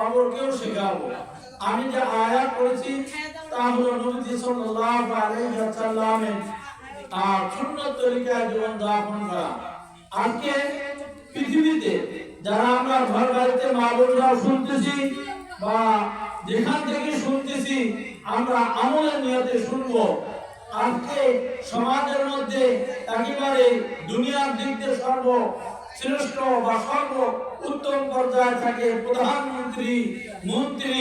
অপরকেও শেখাবো। আমি যে আয়াত করেছি, তা হলো নবীজি সাল্লাল্লাহু আলাইহি ওয়াসাল্লামের, আর সুন্নত তরিকায় জীবন যাপন করা। আজকে পৃথিবীতে যারা আমরা ঘর বাড়িতে মা বোনরা শুনতেছি, বা যেখান থেকে শুনতেছি, আমরা আমলের নিয়তে শুনব। আজকে সমাজের মধ্যে একেবারে দুনিয়ার দিক দিয়ে সর্ব শ্রেষ্ঠ বা সর্ব উত্তম পর্যায়ে থাকে প্রধানমন্ত্রী, মন্ত্রী,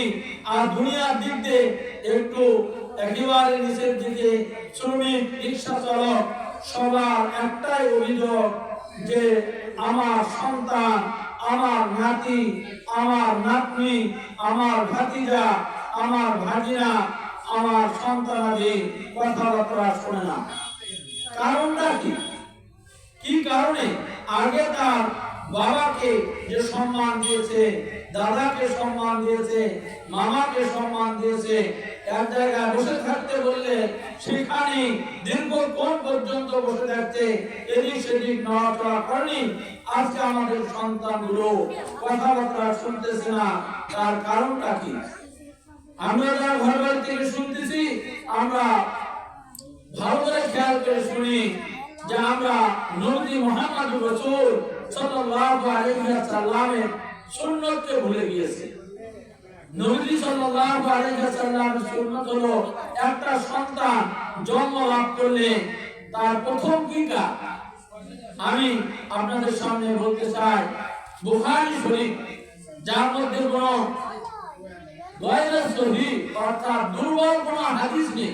আর দুনিয়ার দিক একটু একেবারে নিচের দিকে শ্রমিক, রিক্সা চালক, সবার একটাই অভিযোগ যে আমার সন্তান, আমার নাতি, আমার নাতনি, আমার ভাতিজা, আমার ভাগিনা, আমার সন্তানাদি কথাবার্তা শোনে না। কারণটা কি? কি কারণে? আগে তার বাবাকে যে সম্মান দিয়েছে, দাদাকে সম্মান দিয়েছে, মামাকে সম্মান দিয়েছে, এক জায়গায় বসে থাকতে বললে সেখানে পর্যন্ত বসে এদিক সেদিক নড়াচড়া করেনি। আজকে আমাদের সন্তানগুলো কথাবার্তা শুনতেছে না, তার কারণটা কি? আমরা যারা ঘর বাড়ি থেকে শুনতেছি, আমরা ভালো করে খেয়াল করে শুনি। যে আমরা নবী মোহাম্মদ রাসূল সাল্লাল্লাহু আলাইহি ওয়াসাল্লামের সুন্নতকে ভুলে গিয়েছি। নবী সাল্লাল্লাহু আলাইহি ওয়াসাল্লামের সুন্নত হলো একটা সন্তান জন্ম লাভ করলে তার প্রথম কি কাজ আমি আপনাদের সামনে বলতে চাই, বুখারী শরীফ, যার মধ্যে কোনো গয়রা সহি অর্থাৎ দুর্বল কোনো হাদিস নেই।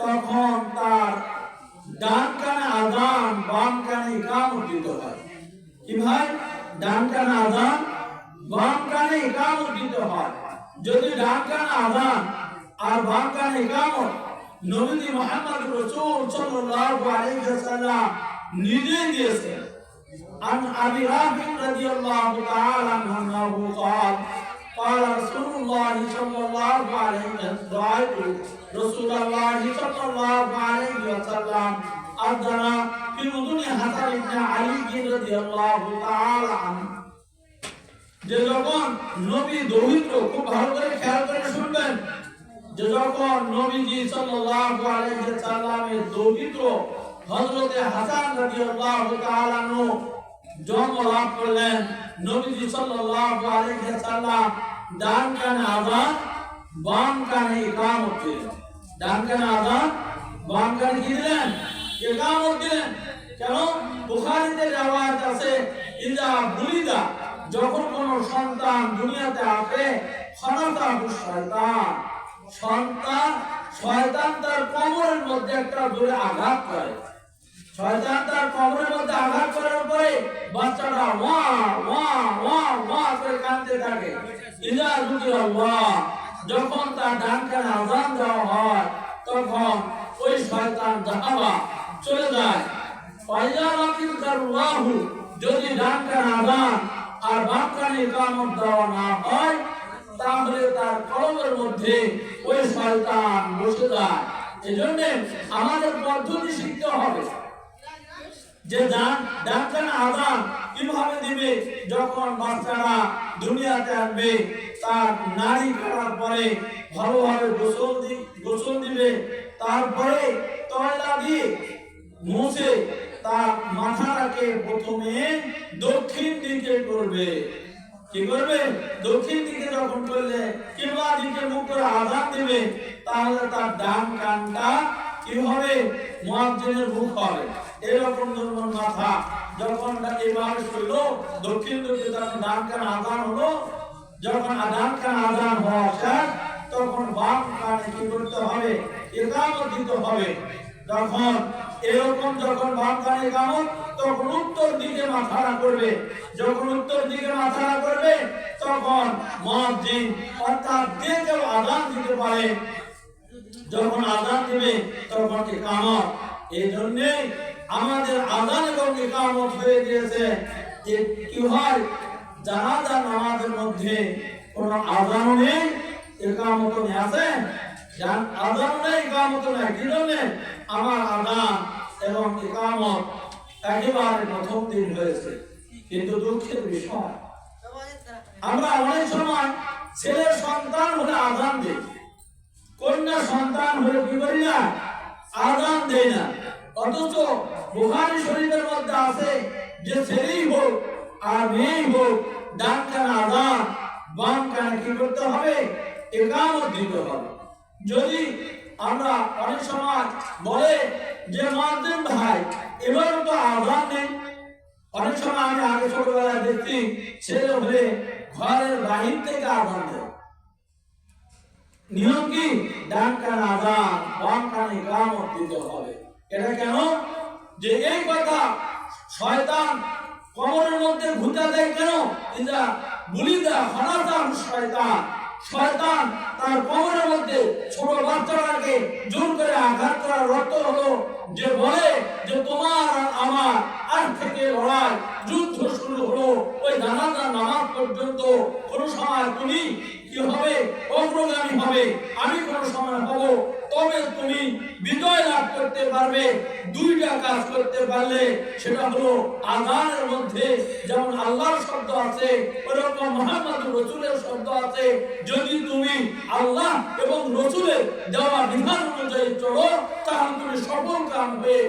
তখন তার ডান কানে আজান বাম কানে ইকামত দিতে হয় কি ভাই ডান কানে আজান বাম কানে ইকামত দিতে হয় যদি ডান কানে আজান আর বাম কানে ইকামত নবী মুহাম্মদ রাসূল সাল্লাল্লাহু আলাইহি ওয়াসাল্লাম নিজে দিয়েছেন عن ابي رافع رضي الله تعالى عنه انه قال قال رسول الله صلى الله عليه وسلم رايت رسول الله صلى الله عليه وسلم اذن في مدن حسن بن علي رضي الله تعالى عنه যে যখন নবী দৌহিত্র খুব ভালো করে খেয়াল করে শুনবেন যে যখন নবীজি সাল্লাল্লাহু আলাইহি সাল্লামের দৌহিত্র হযরতে হাসান রাদিয়াল্লাহু তাআলা আনহু করলেন নবীজি ডান কানে বাম কানে ডান কানে বাম কানে কি দিলেন? কেন? যখন কোন সন্তান দুনিয়াতে আসে খনাতা শয়তান। সন্তান, শয়তান তার কোমরের মধ্যে একটা জোরে আঘাত করে। শয়তান তার কবরের মধ্যে আঘাত পরে বাচ্চাটা ওয়া ওয়া ওয়া ওয়া করে কাঁদতে থাকে। ইজা যুগি আল্লাহ যখন তার ডান আজান দেওয়া হয়, তখন ওই শয়তান জাহাবা চলে যায়। ফাইজা লাকিল কারুল্লাহু যদি ডান আজান আর বাম কানে ইকামত দেওয়া না হয়, তাহলে তার কলমের মধ্যে ওই শয়তান বসে যায়। এজন্য আমাদের পদ্ধতি শিখতে হবে। যে ডাক্তার আদান কীভাবে দিবে? যখন বাচ্চারা দুনিয়াতে আসবে, তার নারী করার পরে ভালোভাবে গোসল গোসল দিবে। তারপরে তয়লা দিয়ে মুছে তার মাথাটাকে প্রথমে দক্ষিণ দিকে করবে। কি করবে? দক্ষিণ দিকে যখন করলে, কিংবা দিকে মুখ করে আজান দিবে, তাহলে তার ডান কানটা কি মুয়াজ্জিনের মুখ হবে? এরকম ধরনের মাথা, যখন এইভাবে শুইল দক্ষিণ দিকে যখন ডান কান আজান হলো, যখন ডান কান আজান হওয়া তখন বাম কানে কি করতে হবে? একামত দিতে হবে। তখন এরকম যখন বাম কানে একামত, তখন উত্তর দিকে মাথারা করবে। যখন উত্তর দিকে মাথারা করবে মুয়াজ্জিন অর্থাৎ যে কেউ আযান দিতে পারে যখন আজান দিবে, তখন ইকামত এই জন্যে আমাদের আজান এবং ইকামত হয়ে গিয়েছে। যে কি হয়? জানাজা নামাজের মধ্যে কোনো আজান নেই ইকামত নেই, আছে? জান- আজান নেই ইকামত নেই, কি জন্যে? আমার আজান এবং ইকামত একেবারে প্রথম দিন হয়েছে। কিন্তু দুঃখের বিষয়, আমরা অনেক সময় ছেলের সন্তান হলে আজান দিই। কন্যা সন্তান হলে কি করি না? আজান দেয় না। অথচ বুখারি শরীফের মধ্যে আছে যে ছেলেই হোক আর মেয়েই হোক ডান কান আজান বাম কানে কি করতে হবে? একামত দিতে হবে। যদি আমরা অনেক সময় বলে যে মাদ্রিন ভাই এবার তো আজান নেই। অনেক সময় আমি আগে ছোটবেলায় দেখছি, ছেলে হলে ঘরের বাহির থেকে আজান দেয়। নিয়ম কি? ডান কান আজান বাম কানে হবে। এটা কেন? যে এই কথা শয়তান কবরের মধ্যে ভূতা দেয় কেন? এটা বুলিদা হনাদা শয়তান। শয়তান তার কবরের মধ্যে ছোট বাচ্চাটাকে জোর করে আঘাত করার অর্থ হলো যে বলে যে তোমার আর আমার আজ থেকে লড়াই, যুদ্ধ শুরু হলো। ওই জানাজা নামাজ পর্যন্ত কোন সময় তুমি কি হবে? অগ্রগামী হবে। আমি কোন হব। তবে তুমি বিজয় লাভ করতে পারবে। দুইটা কাজ করতে পারলে সেটা হলো মধ্যে যেমন আল্লাহর শব্দ আছে, ওরকম মোহাম্মদ রসুলের শব্দ আছে। যদি তুমি আল্লাহ এবং রসুলের দেওয়া বিধান অনুযায়ী চলো, তাহলে তুমি সফল কাম হয়ে